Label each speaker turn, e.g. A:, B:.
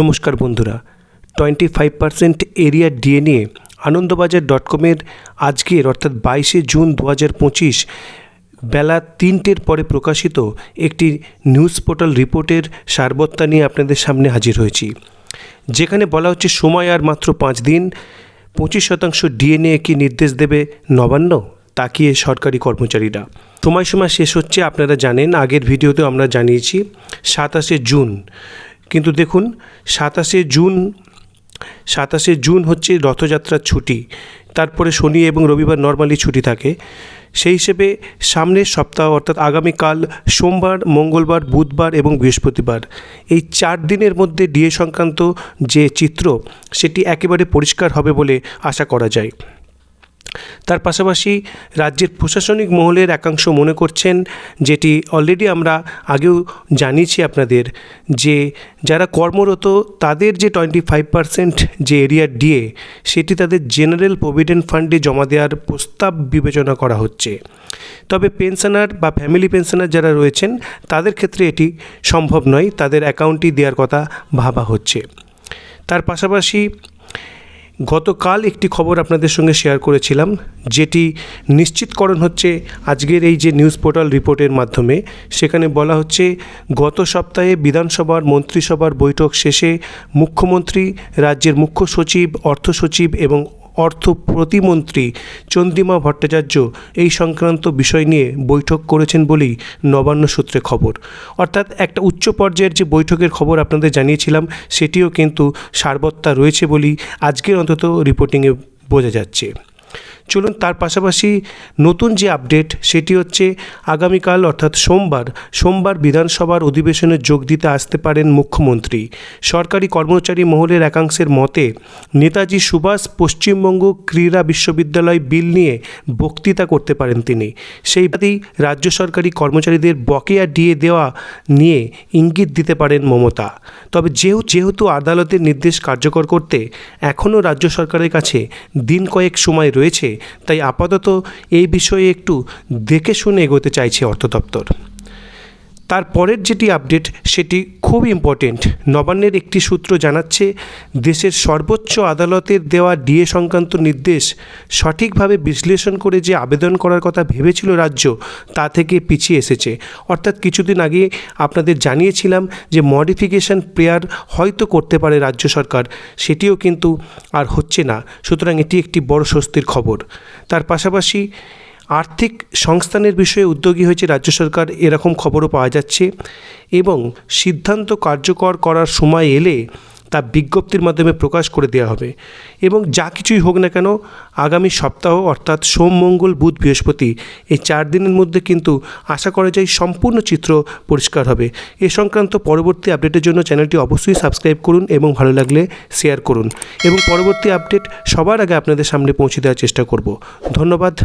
A: নমস্কার বন্ধুরা twenty five percent area DNA Anandabazar dot কমের আজকের অর্থাৎ বাইশে জুন দু হাজার পঁচিশ বেলা তিনটের পরে প্রকাশিত একটি নিউজ পোর্টাল রিপোর্টের সারবত্তা নিয়ে আপনাদের সামনে হাজির হয়েছি। যেখানে বলা হচ্ছে, সময় আর মাত্র পাঁচ দিন, পঁচিশ শতাংশ ডিএনএ কি নির্দেশ দেবে নবান্ন? তাকিয়ে সরকারি কর্মচারীরা। সময়সীমা শেষ হচ্ছে, আপনারা জানেন, আগের ভিডিওতেও আমরা জানিয়েছি, সাতাশে জুন কিন্তু দেখুন, সাতাশে জুন সাতাশে জুন হচ্ছে রথযাত্রার ছুটি। তারপরে শনি এবং রবিবার নর্মালি ছুটি থাকে। সেই হিসেবে সামনের সপ্তাহ অর্থাৎ আগামীকাল সোমবার, মঙ্গলবার, বুধবার এবং বৃহস্পতিবার, এই চার দিনের মধ্যে ডিএ সংক্রান্ত যে চিত্র, সেটি একেবারে পরিষ্কার হবে বলে আশা করা যায়। তার পাশাপাশি রাজ্যের প্রশাসনিক মহলের একাংশ মনে করছেন, যেটি অলরেডি আমরা আগেও জানিয়েছি আপনাদের, যে যারা কর্মরত, তাদের যে টোয়েন্টি ফাইভ পার্সেন্ট যে এরিয়া ডিএ সেটি তাদের জেনারেল প্রভিডেন্ট ফান্ডে জমা দেওয়ার প্রস্তাব বিবেচনা করা হচ্ছে। তবে পেনশনার বা ফ্যামিলি পেনশনার যারা রয়েছেন, তাদের ক্ষেত্রে এটি সম্ভব নয়, তাদের অ্যাকাউন্টই দেওয়ার কথা ভাবা হচ্ছে। তার পাশাপাশি গতকাল একটি খবর আপনাদের সঙ্গে শেয়ার করেছিলাম, যেটি নিশ্চিতকরণ হচ্ছে আজকের এই যে নিউজ পোর্টাল রিপোর্টের মাধ্যমে, সেখানে বলা হচ্ছে গত সপ্তাহে বিধানসভার মন্ত্রিসভার বৈঠক শেষে মুখ্যমন্ত্রী, রাজ্যের মুখ্য সচিব, অর্থ সচিব এবং অর্থ প্রতিমন্ত্রী চন্দ্রিমা ভট্টাচার্য এই সংক্রান্ত বিষয় নিয়ে বৈঠক করেছেন বলেই নবান্ন সূত্রে খবর। অর্থাৎ একটা উচ্চ পর্যায়ের যে বৈঠকের খবর আপনাদের জানিয়েছিলাম, সেটিও কিন্তু সারবত্তা রয়েছে বলেই আজকের অন্তত রিপোর্টিংয়ে বোঝা যাচ্ছে। চলুন তার পাশাপাশি নতুন যে আপডেট, সেটি হচ্ছে আগামীকাল অর্থাৎ সোমবার সোমবার বিধানসভার অধিবেশনে যোগ দিতে আসতে পারেন মুখ্যমন্ত্রী। সরকারি কর্মচারী মহলের একাংশের মতে, নেতাজি সুভাষ পশ্চিমবঙ্গ ক্রীড়া বিশ্ববিদ্যালয় বিল নিয়ে বক্তৃতা করতে পারেন তিনি। সেই বাদেই রাজ্য সরকারি কর্মচারীদের বকেয়া ডিএ দেওয়া নিয়ে ইঙ্গিত দিতে পারেন মমতা। তবে যেহেতু যেহেতু আদালতের নির্দেশ কার্যকর করতে এখনও রাজ্য সরকারের কাছে দিন কয়েক সময় রয়েছে তাই আপাতত এই বিষয়ে একটু দেখে শুনে এগোতে চাইছে অর্থ দপ্তর। তারপরের যেটি আপডেট সেটি খুব ইম্পর্টেন্ট নবান্নের একটি সূত্র জানাচ্ছে, দেশের সর্বোচ্চ আদালতের দেওয়া ডিএ সংক্রান্ত নির্দেশ সঠিকভাবে বিশ্লেষণ করে যে আবেদন করার কথা ভেবেছিল রাজ্য, তা থেকে পিছিয়ে এসেছে। অর্থাৎ কিছুদিন আগে আপনাদের জানিয়েছিলাম যে মডিফিকেশন প্রেয়ার হয়তো করতে পারে রাজ্য সরকার, সেটিও কিন্তু আর হচ্ছে না। সুতরাং এটি একটি বড় স্বস্তির খবর। তার পাশাপাশি আর্থিক সংস্থানের বিষয়ে উদ্যোগী হয়েছে রাজ্য সরকার, এরকম খবরও পাওয়া যাচ্ছে। এবং সিদ্ধান্ত কার্যকর করার সময় এলে তা বিজ্ঞপ্তির মাধ্যমে প্রকাশ করে দেওয়া হবে। এবং যা কিছুই হোক না কেন, আগামী সপ্তাহ অর্থাৎ সোম, মঙ্গল, বুধ, বৃহস্পতি এই চার দিনের মধ্যে কিন্তু আশা করা যায় সম্পূর্ণ চিত্র পরিষ্কার হবে। এ সংক্রান্ত পরবর্তী আপডেটের জন্য চ্যানেলটি অবশ্যই সাবস্ক্রাইব করুন এবং ভালো লাগলে শেয়ার করুন। এবং পরবর্তী আপডেট সবার আগে আপনাদের সামনে পৌঁছে দেওয়ার চেষ্টা করব। ধন্যবাদ।